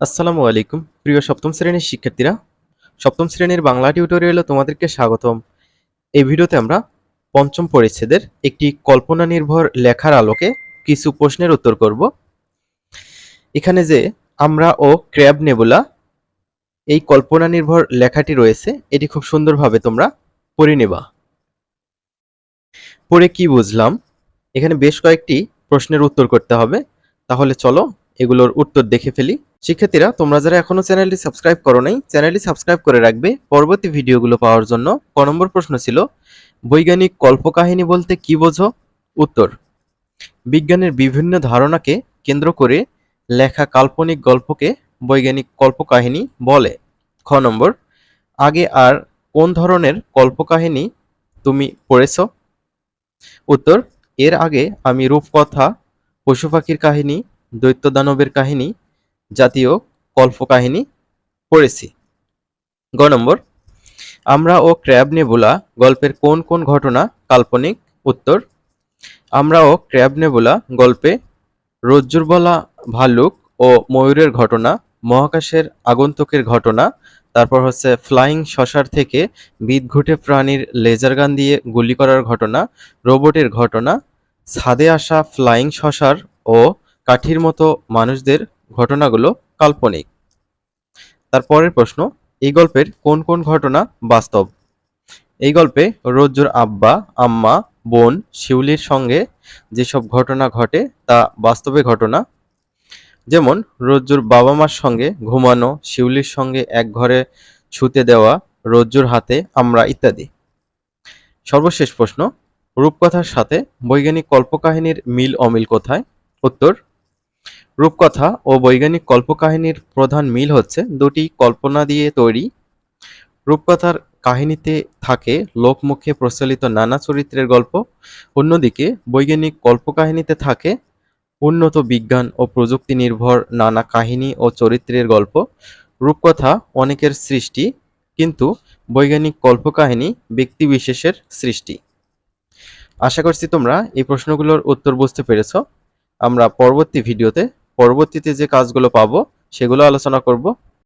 আসসালামু আলাইকুম। প্রিয় সপ্তম শ্রেণির শিক্ষার্থীরা, সপ্তম শ্রেণির বাংলা টিউটোরিয়ালে তোমাদেরকে স্বাগতম। এই ভিডিওতে আমরা পঞ্চম পরিচ্ছেদের একটি কল্পনা নির্ভর লেখার আলোকে কিছু প্রশ্নের উত্তর করব। এখানে যে আমরা ও ক্র্যাব নেবুলা, এই কল্পনা নির্ভর লেখাটি রয়েছে, এটি খুব সুন্দরভাবে তোমরা পড়ে নেবা। পড়ে কি বুঝলাম? এখানে বেশ কয়েকটি প্রশ্নের উত্তর করতে হবে। তাহলে চলো এগুলোর উত্তর দেখে ফেলি। শিক্ষার্থীরা, তোমরা যারা এখনও চ্যানেলটি সাবস্ক্রাইব করো নাই, চ্যানেলটি সাবস্ক্রাইব করে রাখবে। পরবর্তী ভিডিওগুলো পাওয়ার জন্য ক নম্বর প্রশ্ন ছিল, বৈজ্ঞানিক কল্পকাহিনী বলতে কি বোঝো? উত্তর, বিজ্ঞানের বিভিন্ন ধারণাকে কেন্দ্র করে লেখা কাল্পনিক গল্পকে বৈজ্ঞানিক কল্পকাহিনী বলে। খ নম্বর, আগে আর কোন ধরনের কল্পকাহিনী তুমি পড়েছ? উত্তর, এর আগে আমি রূপকথা, পশু পাখির কাহিনী, দৈত্য দানবের কাহিনী জাতীয় কল্পকাহিনী পড়েছি। গ নম্বর, আমরা ও ক্র্যাব নেবুলা গল্পের কোন কোন ঘটনা কাল্পনিক উত্তর? আমরা ও ক্র্যাব নেবুলা গল্পে রজ্জুর বলা ভাল্লুক ও ময়ূরের ঘটনা, মহাকাশের আগন্তুকের ঘটনা, তারপর হচ্ছে ফ্লাইং শশার থেকে বিদঘুটে প্রাণীর লেজার গান দিয়ে গুলি করার ঘটনা, রোবটের ঘটনা, ছাদে আসা ফ্লাইং শশার ও কাঠির মতো মানুষদের ঘটনাগুলো কাল্পনিক। তারপরের প্রশ্ন, এই গল্পের কোন কোন ঘটনা বাস্তব? এই গল্পে রজ্জুর আব্বা, আম্মা, বোন, শিউলির সঙ্গে যেসব ঘটনা ঘটে তা বাস্তবে ঘটনা। যেমন, রজ্জুর বাবা মার সঙ্গে ঘুমানো, শিউলির সঙ্গে এক ঘরে ছুতে দেওয়া, রজ্জুর হাতে আমরা ইত্যাদি। সর্বশেষ প্রশ্ন, রূপকথার সাথে বৈজ্ঞানিক কল্পকাহিনীর মিল অমিল কোথায়? উত্তর রূপকথা ও বৈজ্ঞানিক কল্পকাহিনীর প্রধান মিল হচ্ছে দুটি কল্পনা দিয়ে তৈরি। রূপকথার কাহিনীতে থাকে লোকমুখে প্রচলিত নানা চরিত্রের গল্প, অন্যদিকে বৈজ্ঞানিক কল্পকাহিনীতে থাকে উন্নত বিজ্ঞান ও প্রযুক্তি নির্ভর নানা কাহিনী ও চরিত্রের গল্প। রূপকথা অনেকের সৃষ্টি, কিন্তু বৈজ্ঞানিক কল্পকাহিনী ব্যক্তিবিশেষের সৃষ্টি। আশা করছি তোমরা এই প্রশ্নগুলোর উত্তর বুঝতে পেরেছ। আমরা পরবর্তী ভিডিওতে পরবর্তীতে যে কাজগুলো পাবো সেগুলো আলোচনা করব।